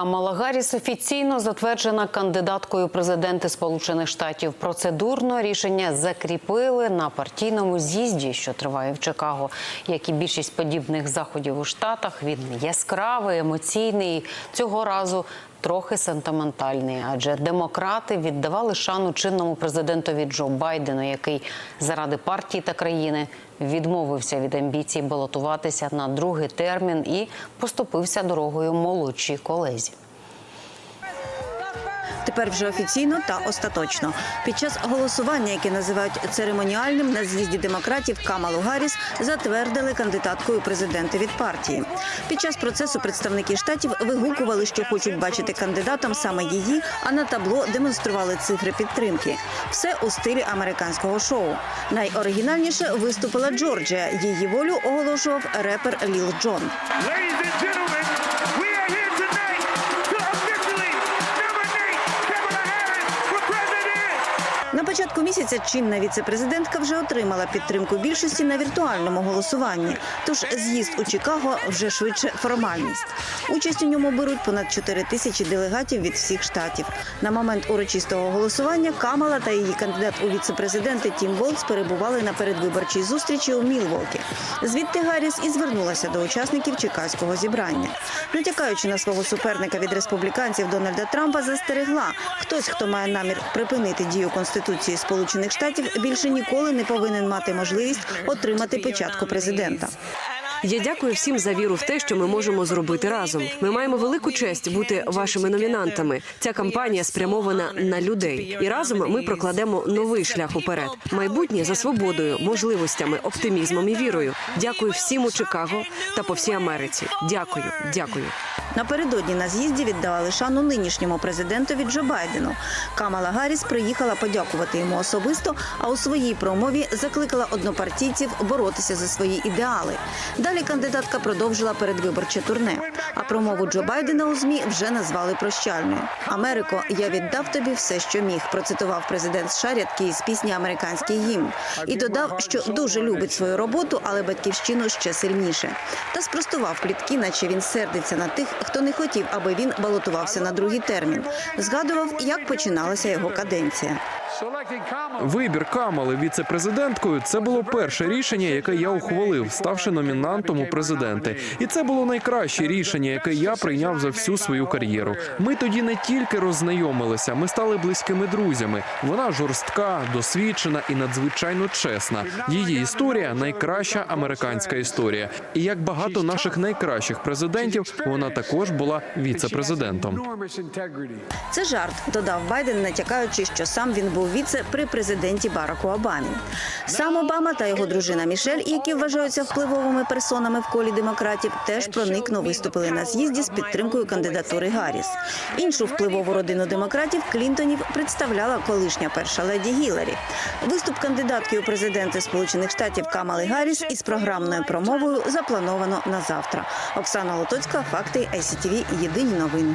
Камала Гарріс офіційно затверджена кандидаткою президенти Сполучених Штатів. Процедурно рішення закріпили на партійному з'їзді, що триває в Чикаго. Як і більшість подібних заходів у Штатах, він яскравий, емоційний. Цього разу трохи сентиментальний, адже демократи віддавали шану чинному президентові Джо Байдену, який заради партії та країни відмовився від амбіцій балотуватися на другий термін і поступився дорогою молодшій колезі. Тепер вже офіційно та остаточно. Під час голосування, яке називають церемоніальним, на з'їзді демократів Камалу Гарріс затвердили кандидаткою у президенти від партії. Під час процесу представники штатів вигукували, що хочуть бачити кандидатом саме її, а на табло демонстрували цифри підтримки. Все у стилі американського шоу. Найоригінальніше виступила Джорджія. Її волю оголошував репер Ліл Джон. Початку місяця чинна віцепрезидентка вже отримала підтримку більшості на віртуальному голосуванні. Тож з'їзд у Чикаго вже швидше формальність. Участь у ньому беруть понад 4 тисячі делегатів від всіх штатів. На момент урочистого голосування Камала та її кандидат у віцепрезиденти Тім Волц перебували на передвиборчій зустрічі у Мілвокі. Звідти Гарріс і звернулася до учасників чекаського зібрання. Натякаючи на свого суперника від республіканців Дональда Трампа, застерегла, хтось, хто має намір припинити дію Конституції Сполучених Штатів, більше ніколи не повинен мати можливість отримати початку президента. Я дякую всім за віру в те, що ми можемо зробити разом. Ми маємо велику честь бути вашими номінантами. Ця кампанія спрямована на людей, і разом ми прокладемо новий шлях уперед. Майбутнє за свободою, можливостями, оптимізмом і вірою. Дякую всім у Чикаго та по всій Америці. Дякую, дякую. Напередодні на з'їзді віддавали шану нинішньому президентові Джо Байдену. Камала Гарріс приїхала подякувати йому особисто, а у своїй промові закликала однопартійців боротися за свої ідеали. Далі кандидатка продовжила передвиборче турне. А промову Джо Байдена у змі вже назвали прощальною. Америко, я віддав тобі все, що міг. Процитував президент США рядки із пісні Американський гімн і додав, що дуже любить свою роботу, але батьківщину ще сильніше. Та спростував плітки, наче він сердиться на тих, хто не хотів, аби він балотувався на другий термін. Згадував, як починалася його каденція. Вибір Камали віце-президенткою це було перше рішення, яке я ухвалив, ставши номінантом у президенти. І це було найкраще рішення, яке я прийняв за всю свою кар'єру. Ми тоді не тільки роззнайомилися, ми стали близькими друзями. Вона жорстка, досвідчена і надзвичайно чесна. Її історія найкраща американська історія. І як багато наших найкращих президентів, вона також була віце-президентом. Це жарт, додав Байден, натякаючи, що сам він був віце при президенті Бараку Обамі. Сам Обама та його дружина Мішель, які вважаються впливовими персонами в колі демократів, теж проникно виступили на з'їзді з підтримкою кандидатури Гарріс. Іншу впливову родину демократів Клінтонів представляла колишня перша леді Гіларі. Виступ кандидатки у президенти Сполучених Штатів Камали Гарріс із програмною промовою заплановано на завтра. Оксана Лотоцька, факти ICTV, Єдині новини.